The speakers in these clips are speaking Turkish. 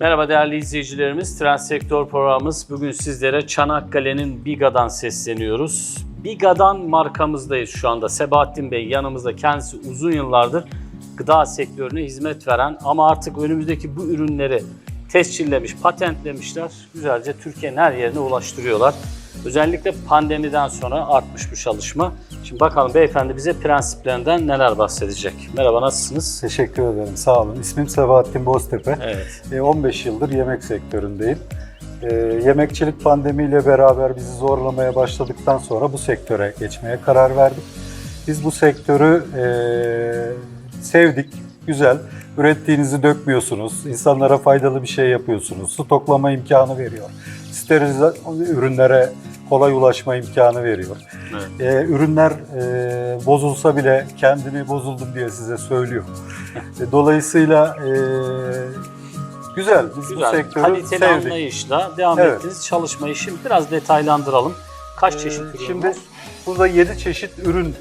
Merhaba değerli izleyicilerimiz. Trend Sektör programımız bugün sizlere Çanakkale'nin Biga'dan sesleniyoruz. Biga'dan markamızdayız şu anda. Sebahattin Bey yanımızda kendisi uzun yıllardır gıda sektörüne hizmet veren ama artık önümüzdeki bu ürünleri tescillemiş, patentlemişler. Güzelce Türkiye'nin her yerine ulaştırıyorlar. Özellikle pandemiden sonra artmış bu çalışma. Şimdi bakalım beyefendi bize prensiplerinden neler bahsedecek. Merhaba nasılsınız? Teşekkür ederim, sağ olun. İsmim Sebahattin Boztepe. Evet. E, 15 yıldır yemek sektöründeyim. E, Yemekçilik pandemiyle beraber bizi zorlamaya başladıktan sonra bu sektöre geçmeye karar verdik. Biz bu sektörü e, sevdik, güzel. Ürettiğinizi dökmüyorsunuz, insanlara faydalı bir şey yapıyorsunuz, stoklama imkanı veriyor. Sterilize ürünlere kolay ulaşma imkanı veriyor. Evet. E, ürünler e, bozulsa bile kendini bozuldum diye size söylüyor. E, Dolayısıyla e, güzel. Biz bu Güzel, sektörü kaliteli sevdik. anlayışla devam Evet. ettiniz çalışmayı. Şimdi biraz detaylandıralım. Kaç E, çeşit ürün Şimdi var? burada 7 çeşit ürün.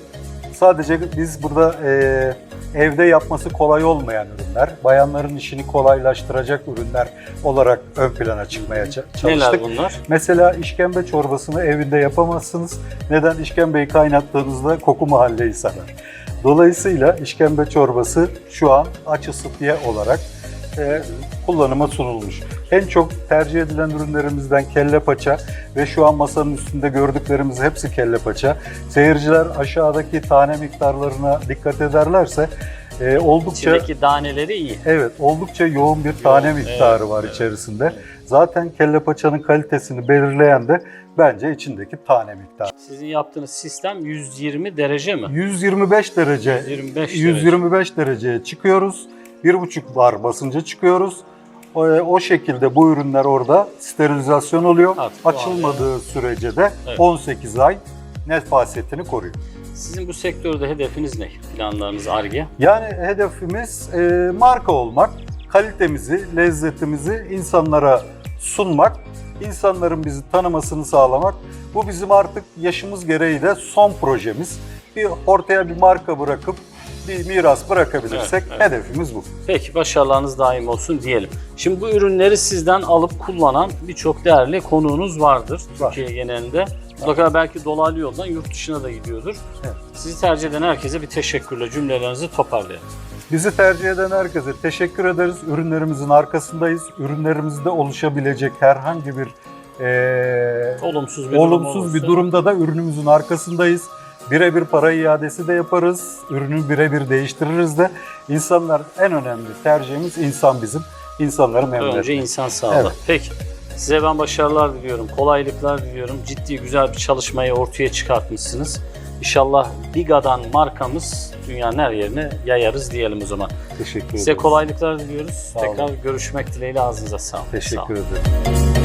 Sadece biz burada e, evde yapması kolay olmayan ürünler, bayanların işini kolaylaştıracak ürünler olarak ön plana çıkmaya ça- çalıştık. Neler bunlar? Mesela işkembe çorbasını evinde yapamazsınız. Neden? İşkembeyi kaynattığınızda koku mahalleyi sarar. Dolayısıyla işkembe çorbası şu an aç ısıtma olarak e, kullanıma sunulmuş. En çok tercih edilen ürünlerimizden kelle paça ve şu an masanın üstünde gördüklerimiz hepsi kelle paça. Seyirciler aşağıdaki tane miktarlarına dikkat ederlerse e, oldukça İçindeki daneleri iyi. Evet, oldukça yoğun bir tane Yoğun, miktarı evet, var evet, içerisinde. Zaten kelle paçanın kalitesini belirleyen de bence içindeki tane miktarı. Sizin yaptığınız sistem 120 derece mi? 125 derece, 125 derece. 125 dereceye çıkıyoruz. 1,5 bar basınca çıkıyoruz. O, o şekilde bu ürünler orada sterilizasyon oluyor. Artık Açılmadığı sürece de Evet. 18 ay nefasetini koruyor. Sizin bu sektörde hedefiniz ne? Planlarınız ARGE? Yani hedefimiz e, marka olmak, kalitemizi, lezzetimizi insanlara sunmak, insanların bizi tanımasını sağlamak. Bu bizim artık yaşımız gereği de son projemiz. Bir ortaya bir marka bırakıp bir miras bırakabilirsek Evet, evet. hedefimiz bu. Peki başarılarınız daim olsun diyelim. Şimdi bu ürünleri sizden alıp kullanan birçok değerli konuğunuz vardır Var. Türkiye genelinde. Mutlaka belki dolaylı yoldan yurt dışına da gidiyordur. Evet. Sizi tercih eden herkese bir teşekkürle cümlelerinizi toparlayalım. Bizi tercih eden herkese teşekkür ederiz. Ürünlerimizin arkasındayız. Ürünlerimizde oluşabilecek herhangi bir e, Olumsuz bir durum olumsuz bir olursa- durumda da ürünümüzün arkasındayız. Birebir para iadesi de yaparız. Ürünü birebir değiştiririz de. İnsanlar en önemli tercihimiz insan bizim. İnsanları memnun Önce etmek. insan sağlığı. Evet. Peki. Size ben başarılar diliyorum, kolaylıklar diliyorum. Ciddi güzel bir çalışmayı ortaya çıkartmışsınız. İnşallah Biga'dan markamız dünyanın her yerine yayarız diyelim o zaman. Teşekkür Size ederim. kolaylıklar diliyoruz. Sağ olun. Tekrar görüşmek dileğiyle ağzınıza sağlık. Sağ olun. Teşekkür ederim.